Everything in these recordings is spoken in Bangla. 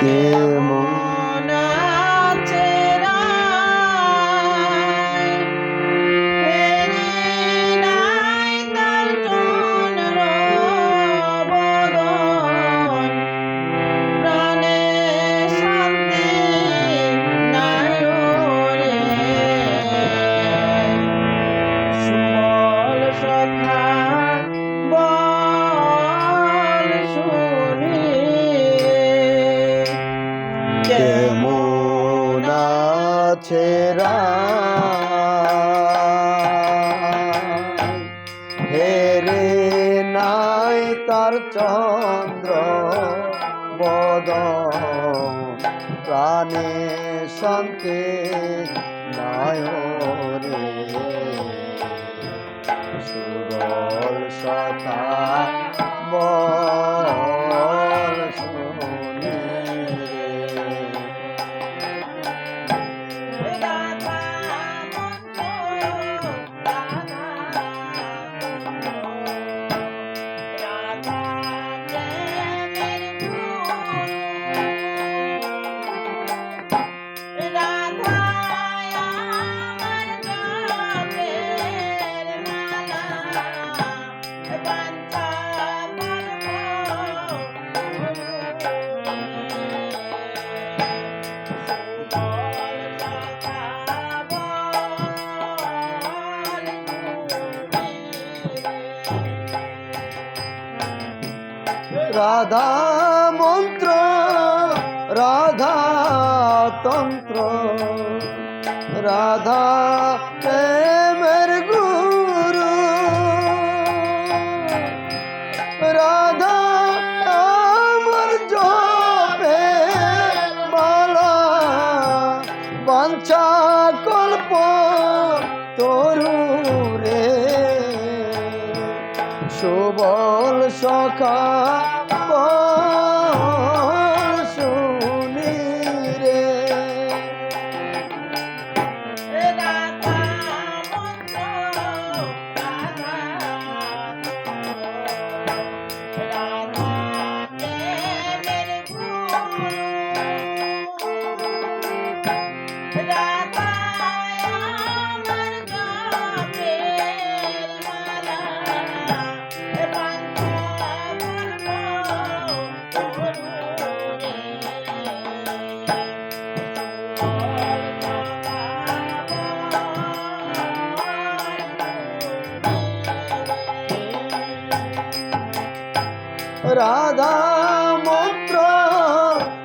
Sema. প্রাণে শান্তে নায়রে সুরল সতা রাধা মন্ত্র রাধা তন্ত্র। রাধা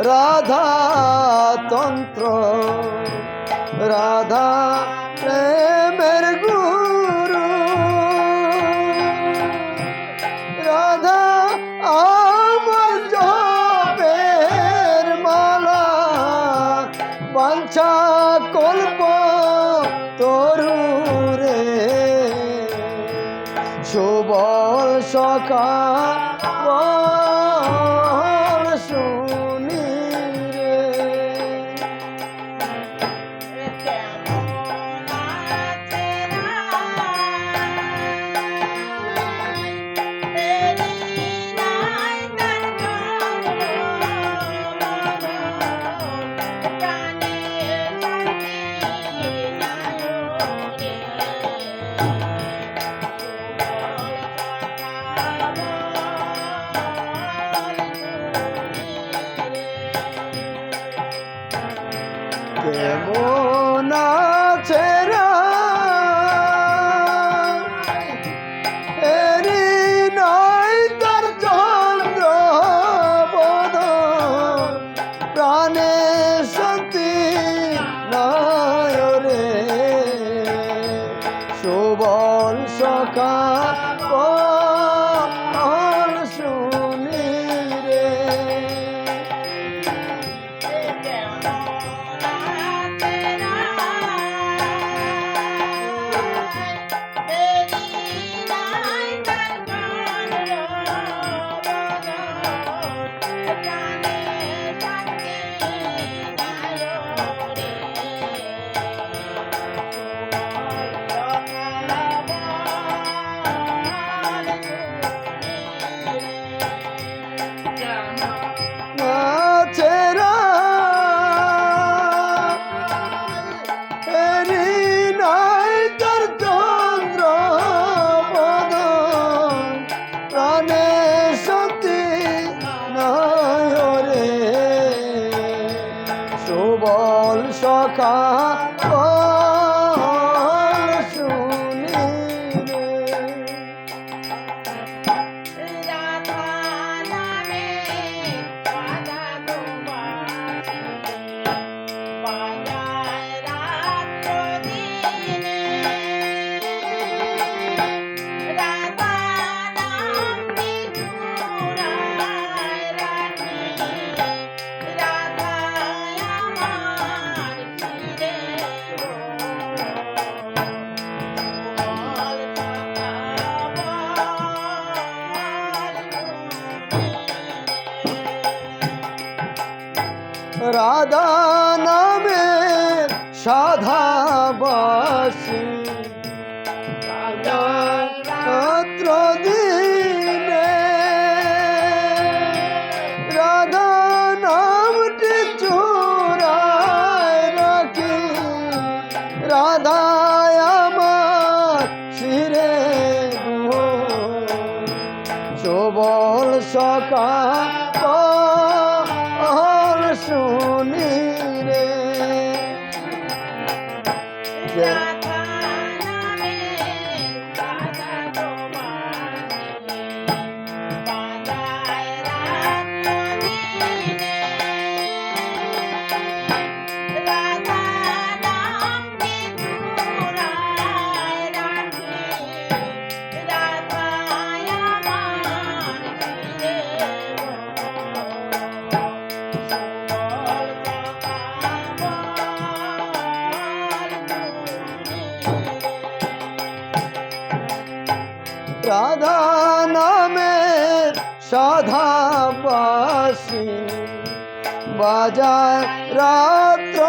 রাধা তন্ত্র রাধা প্রেমের গুরু রাধা আমার জপের মালা বাঞ্ছা কল্প তরুরে সুবল সকা বাজায় রাত্র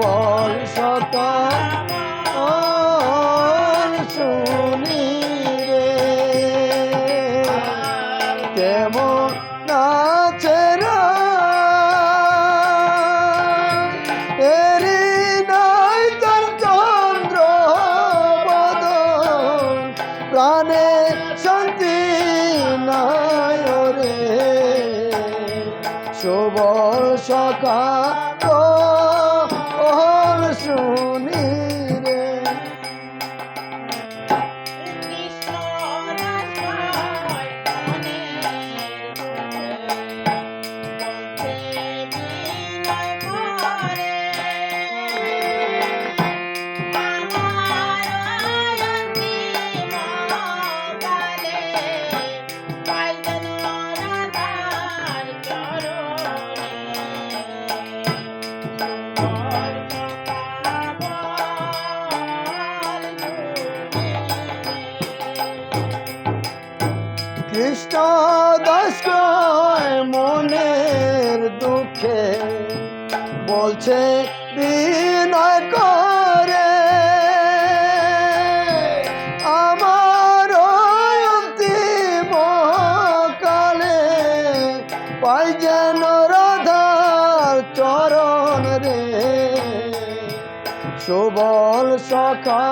বর্ষত শুনি রে। কেমন নাচে প্রাণে শান্তি নয় রে শুভ সকাল কষ্ট মনের দুঃখে। বলছে, বিনয় করে। আমার অন্তিম কালে পাই যেন রাধার চরণ রে। সুবল সখা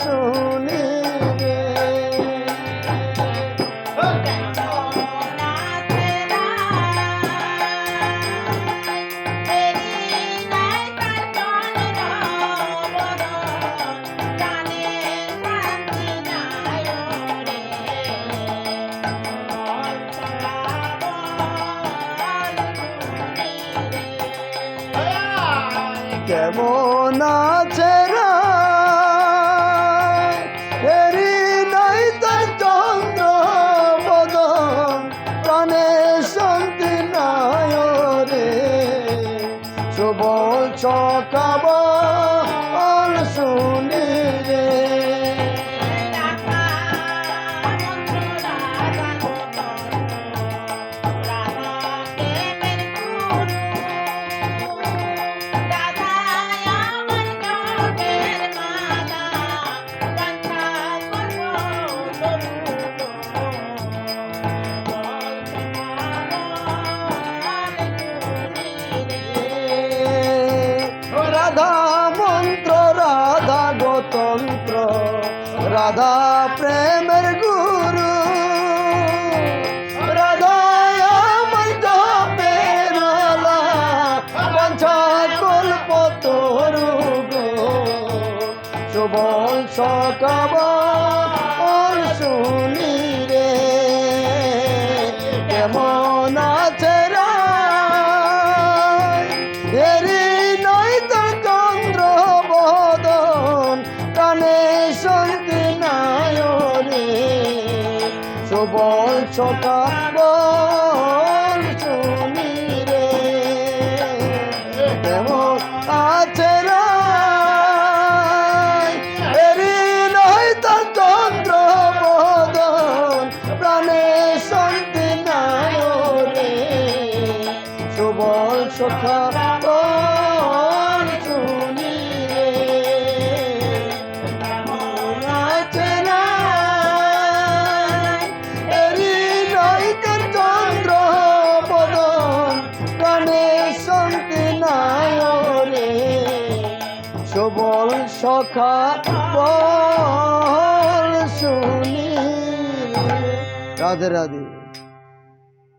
শুনি কেমন আছে রাধা প্রেমের গুরু। রাধায় পেরালা বাঞ্ছা কল্প তরু সুবল সকাব শুনি রে কেমন সখা বল শুনি। রাধে রাধে।